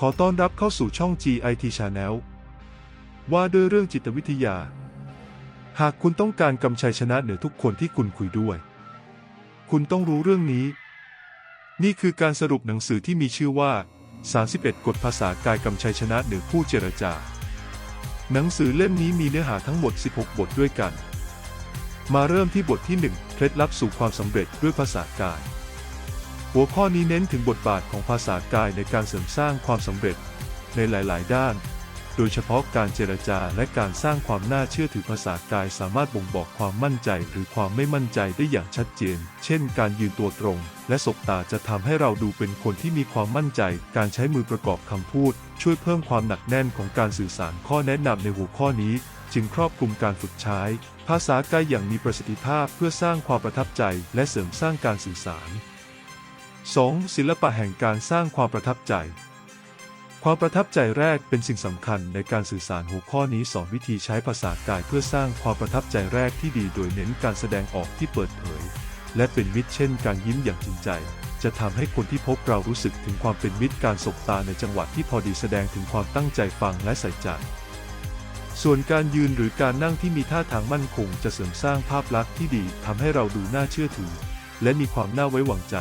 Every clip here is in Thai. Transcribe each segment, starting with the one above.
ขอต้อนรับเข้าสู่ช่อง GIT Channel ว่าด้วยเรื่องจิตวิทยา หากคุณต้องการกำชัยชนะเหนือทุกคนที่คุณคุยด้วย คุณต้องรู้เรื่องนี้ นี่คือการสรุปหนังสือที่มีชื่อว่า 31 กฎภาษากายกำชัยชนะเหนือผู้เจรจา หนังสือเล่มนี้มีเนื้อหาทั้งหมด 16 บทด้วยกัน มาเริ่มที่บทที่ 1 เคล็ดลับสู่ความสำเร็จด้วยภาษากาย หัวข้อนี้เน้นถึงบทบาทของภาษากายในการเสริมสร้างความสำเร็จในหลาย ๆ ด้าน โดยเฉพาะการเจรจาและการสร้างความน่าเชื่อถือภาษากายสามารถบ่งบอกความมั่นใจหรือความไม่มั่นใจได้อย่างชัดเจน เช่น การยืนตัวตรง และสบตาจะทำให้เราดูเป็นคนที่มีความมั่นใจ การใช้มือประกอบคำพูด ช่วยเพิ่มความหนักแน่นของการสื่อสารข้อแนะนำในหัวข้อนี้ จึงครอบคลุมการฝึกใช้ ภาษากายอย่างมีประสิทธิภาพเพื่อสร้างความประทับใจ และเสริมสร้างการสื่อสาร 2. ศิลปะแห่งการสร้างความประทับใจ ความประทับใจแรกเป็นสิ่งสำคัญในการสื่อสารหัวข้อนี้สอนวิธีใช้ภาษากายเพื่อสร้างความประทับใจแรกที่ดีโดยเน้นการแสดงออกที่เปิดเผย และเป็นมิตรเช่น การยิ้มอย่างจริงใจ จะทำให้คนที่พบเรารู้สึกถึงความเป็นมิตรการสบตาในจังหวะที่พอดีแสดงถึงความตั้งใจฟังและใส่ใจส่วนการยืนหรือการนั่งที่มีท่าทางมั่นคงจะเสริมสร้างภาพลักษณ์ที่ดีทำให้เราดูน่าเชื่อถือ และมีความน่าไว้วางใจ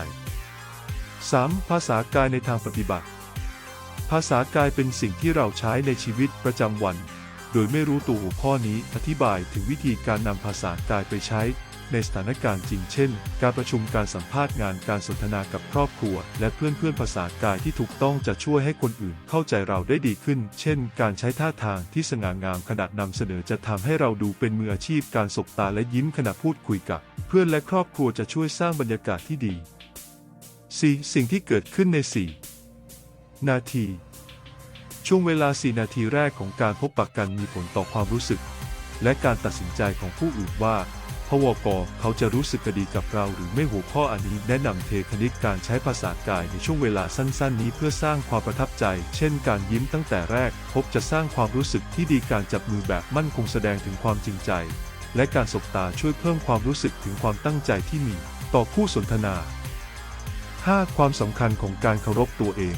3. ภาษากายในทางปฏิบัติ ภาษากายเป็นสิ่งที่เราใช้ในชีวิตประจำวัน โดยไม่รู้ตัวหัวข้อนี้อธิบายถึงวิธีการนำภาษากายไปใช้ ในสถานการณ์จริงเช่น การประชุมการสัมภาษณ์งานการสนทนากับครอบครัว และเพื่อนเพื่อนภาษากายที่ถูกต้องจะช่วยให้คนอื่นเข้าใจเราได้ดีขึ้น เช่น การใช้ท่าทางที่สง่างามขณะนำเสนอจะทำให้เราดูเป็นมืออาชีพการสบตาและยิ้มขณะพูดคุยกับ เพื่อนและครอบครัวจะช่วยสร้างบรรยากาศที่ดี 4. สิ่งที่เกิดขึ้นใน 4 นาที ช่วงเวลา 4 นาทีแรกของการพบปะกันมีผลต่อความรู้สึก และการตัดสินใจของผู้อื่นว่าพวกเขาจะรู้สึกดีกับเราหรือไม่หัวข้ออันนี้แนะนำเทคนิคการใช้ภาษากายในช่วงเวลาสั้น ๆ นี้เพื่อสร้างความประทับใจ เช่น การยิ้มตั้งแต่แรก พบจะสร้างความรู้สึกที่ดีการจับมือแบบมั่นคงแสดงถึงความจริงใจ และการสบตาช่วยเพิ่มความรู้สึกถึงความตั้งใจที่มี ต่อคู่สนทนา 5. ความสำคัญของการเคารพตัวเอง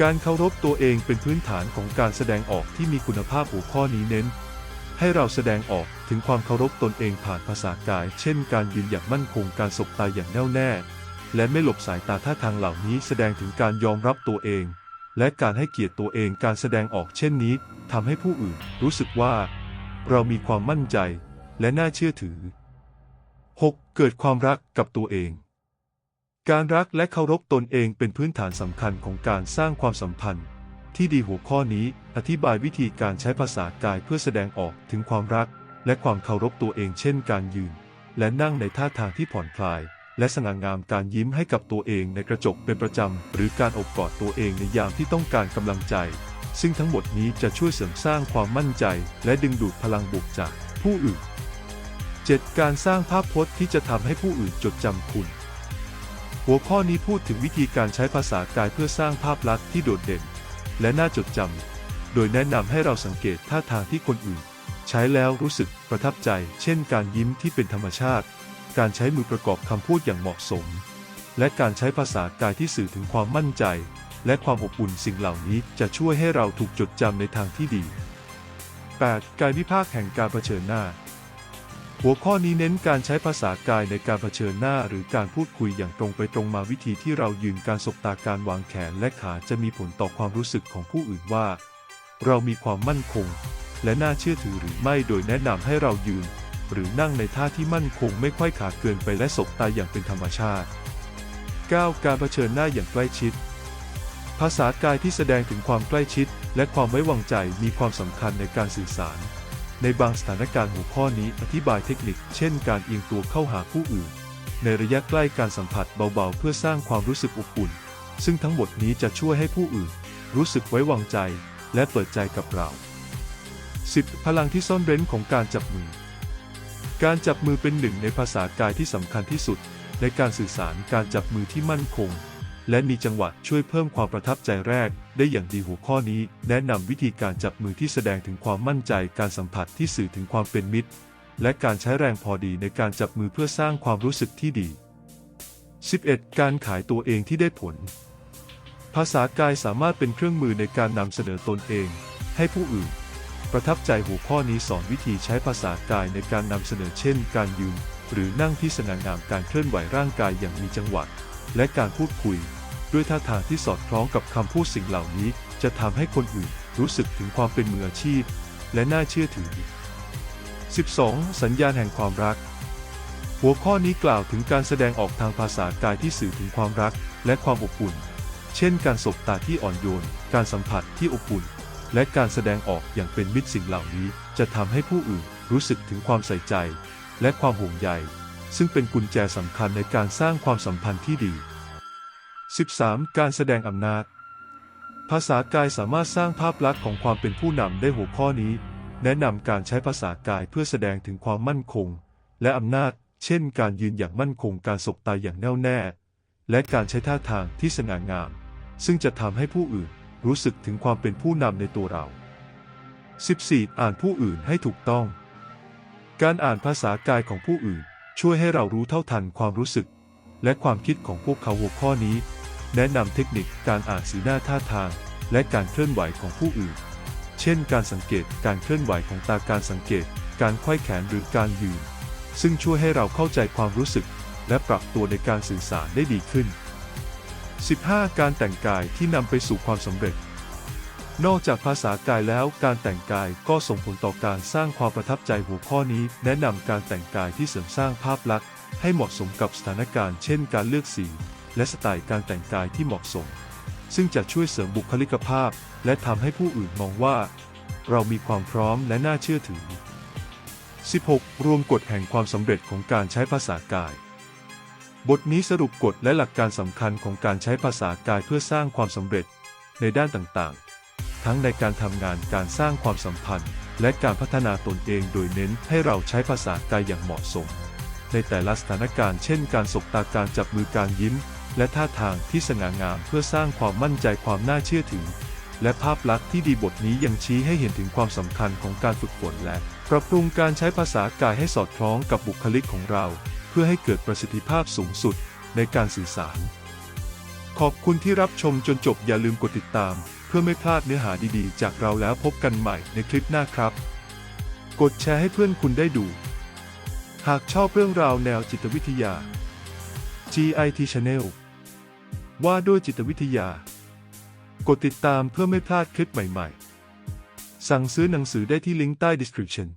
การเคารพตัวเองเป็นพื้นฐานของการแสดงออกที่มีคุณภาพหัวข้อนี้เน้น ให้เราแสดงออกถึงความเคารพตนเองผ่านภาษากาย เช่น การยืนอย่างมั่นคงการสบตาอย่างแน่วแน่ และไม่หลบสายตาท่าทางเหล่านี้แสดงถึงการยอมรับตัวเอง และการให้เกียรติตัวเองการแสดงออกเช่นนี้ทำให้ผู้อื่นรู้สึกว่า เรามีความมั่นใจและน่าเชื่อถือ 6. เกิดความรักกับตัวเอง การรักและเคารพตนเองเป็นพื้นฐานสำคัญของการสร้างความสัมพันธ์ ที่ดีหัวข้อนี้อธิบายวิธีการใช้ภาษากายเพื่อแสดงออกถึงความรัก และความเคารพตัวเองเช่นการยืน และนั่งในท่าทางที่ผ่อนคลาย และสง่างามการยิ้มให้กับตัวเองในกระจกเป็นประจำ หรือการอบกอดตัวเองในยามที่ต้องการกำลังใจ ซึ่งทั้งหมดนี้จะช่วยเสริมสร้างความมั่นใจ และดึงดูดพลังบวกจากผู้อื่น 7. การสร้างภาพพจน์ที่จะทำให้ผู้อื่นจดจำคุณ หัวข้อนี้พูดถึงวิธีการใช้ภาษากายเพื่อสร้างภาพลักษณ์ที่โดดเด่น และน่าจดจำ โดยแนะนำให้เราสังเกตท่าทางที่คนอื่น ใช้แล้วรู้สึกประทับใจ เช่น การยิ้มที่เป็นธรรมชาติ การใช้มือประกอบคำพูดอย่างเหมาะสม และการใช้ภาษากายที่สื่อถึงความมั่นใจ และความอบอุ่นสิ่งเหล่านี้จะช่วยให้เราถูกจดจำในทางที่ดี 8. การวิพากษ์แห่งการเผชิญหน้า หัวข้อนี้เน้นการใช้ภาษากายในการเผชิญหน้าหรือการพูดคุยอย่างตรงไปตรงมาวิธีที่เรายืนการสบตาการวางแขนและขาจะมีผลต่อความรู้สึกของผู้อื่นว่า เรามีความมั่นคง และน่าเชื่อถือหรือไม่โดยแนะนำให้เรายืน หรือนั่งในท่าที่มั่นคงไม่ค่อยขาเกินไปและสบตาอย่างเป็นธรรมชาติ 9. การเผชิญหน้าอย่างใกล้ชิด ภาษากายที่แสดงถึงความใกล้ชิด และความไว้วางใจมีความสำคัญในการสื่อสาร ในบางสถานการณ์หัวข้อนี้อธิบายเทคนิค เช่นการเอียงตัวเข้าหาผู้อื่น ในระยะใกล้การสัมผัสเบาๆ เพื่อสร้างความรู้สึกอบอุ่น ซึ่งทั้งหมดนี้จะช่วยให้ผู้อื่น รู้สึกไว้วางใจ และเปิดใจกับเรา 10. พลังที่ซ่อนเร้นของการจับมือ การจับมือเป็นหนึ่งในภาษากายที่สำคัญที่สุด ในการสื่อสารการจับมือที่มั่นคง และมีจังหวะช่วยเพิ่มความประทับใจแรก ได้อย่างดีหัวข้อนี้ แนะนำวิธีการจับมือที่แสดงถึงความมั่นใจการสัมผัสที่สื่อถึงความเป็นมิตร และการใช้แรงพอดีในการจับมือเพื่อสร้างความรู้สึกที่ดี 11. การขายตัวเองที่ได้ผล ภาษากายสามารถเป็นเครื่องมือในการนำเสนอตนเอง ให้ผู้อื่น ประทับใจหัวข้อนี้สอนวิธีใช้ภาษากายในการนำเสนอเช่น การยืนหรือนั่งที่สง่างามการเคลื่อนไหวร่างกายอย่างมีจังหวะ และการพูดคุย ด้วยท่าทางที่สอดคล้องกับคำพูดสิ่งเหล่านี้ จะทำให้คนอื่นรู้สึกถึงความเป็นมืออาชีพ และน่าเชื่อถือ 12. สัญญาณแห่งความรัก หัวข้อนี้กล่าวถึงการแสดงออกทางภาษากายที่สื่อถึงความรักและความอบอุ่น เช่น การสบตาที่อ่อนโยน การสัมผัสที่อบอุ่น และการแสดงออกอย่างเป็นมิตรสิ่งเหล่านี้ จะทำให้ผู้อื่นรู้สึกถึงความใส่ใจ และความห่วงใยซึ่งเป็นกุญแจสำคัญในการสร้างความสัมพันธ์ที่ดี 13. การแสดงอำนาจ ภาษากายสามารถสร้างภาพลักษณ์ของความเป็นผู้นำได้หัวข้อนี้ แนะนำการใช้ภาษากายเพื่อแสดงถึงความมั่นคง และอำนาจ เช่น การยืนอย่างมั่นคงการสบตาอย่างแน่วแน่ และการใช้ท่าทางที่สง่างาม ซึ่งจะทำให้ผู้อื่นรู้สึกถึงความเป็นผู้นำในตัวเรา 14. อ่านผู้อื่นให้ถูกต้อง การอ่านภาษากายของผู้อื่น ช่วยให้เรารู้เท่าทันความรู้สึก และความคิดของพวกเขาหัวข้อนี้ แนะนำเทคนิคการอ่านสีหน้าท่าทาง และการเคลื่อนไหวของผู้อื่น เช่น การสังเกตการเคลื่อนไหวของตาการสังเกต การไขว้แขนหรือการยืน ซึ่งช่วยให้เราเข้าใจความรู้สึก และปรับตัวในการสื่อสารได้ดีขึ้น 15. การแต่งกายที่นำไปสู่ความสำเร็จ นอกจากภาษากายแล้วการแต่งกายก็ส่งผลต่อการสร้างความประทับใจหัวข้อนี้ แนะนำการแต่งกายที่เสริมสร้างภาพลักษณ์ให้เหมาะสมกับสถานการณ์เช่น การเลือกสี และสไตล์การแต่งกายที่เหมาะสม ซึ่งจะช่วยเสริมบุคลิกภาพ และทำให้ผู้อื่นมองว่า เรามีความพร้อมและน่าเชื่อถือ 16. รวมกฎแห่งความสำเร็จของการใช้ภาษากาย บทนี้สรุปกฎและหลักการสำคัญของการใช้ภาษากายเพื่อสร้างความสำเร็จในด้านต่างๆ ทั้งในการทำงานการสร้างความสัมพันธ์ และการพัฒนาตนเองโดยเน้นให้เราใช้ภาษากายอย่างเหมาะสม ในแต่ละสถานการณ์เช่น การสบตาการจับมือการยิ้ม และท่าทางที่สง่างามเพื่อสร้างความมั่นใจความน่าเชื่อถือ และภาพลักษณ์ที่ดีบทนี้ยังชี้ให้เห็นถึงความสำคัญของการฝึกฝนและปรับปรุงการใช้ภาษากายให้สอดคล้องกับบุคลิกของเรา เพื่อให้เกิดประสิทธิภาพสูงสุดในการสื่อสาร ขอบคุณที่รับชมจนจบอย่าลืมกดติดตาม เพื่อไม่พลาดเนื้อหาดีๆ จากเราแล้วพบกันใหม่ในคลิปหน้าครับ กดแชร์ให้เพื่อนคุณได้ดู หากชอบเรื่องราวแนวจิตวิทยา GIT Channel ว่าด้วยจิตวิทยา กดติดตามเพื่อไม่พลาดคลิปใหม่ๆ สั่งซื้อหนังสือได้ที่ลิงก์ใต้ description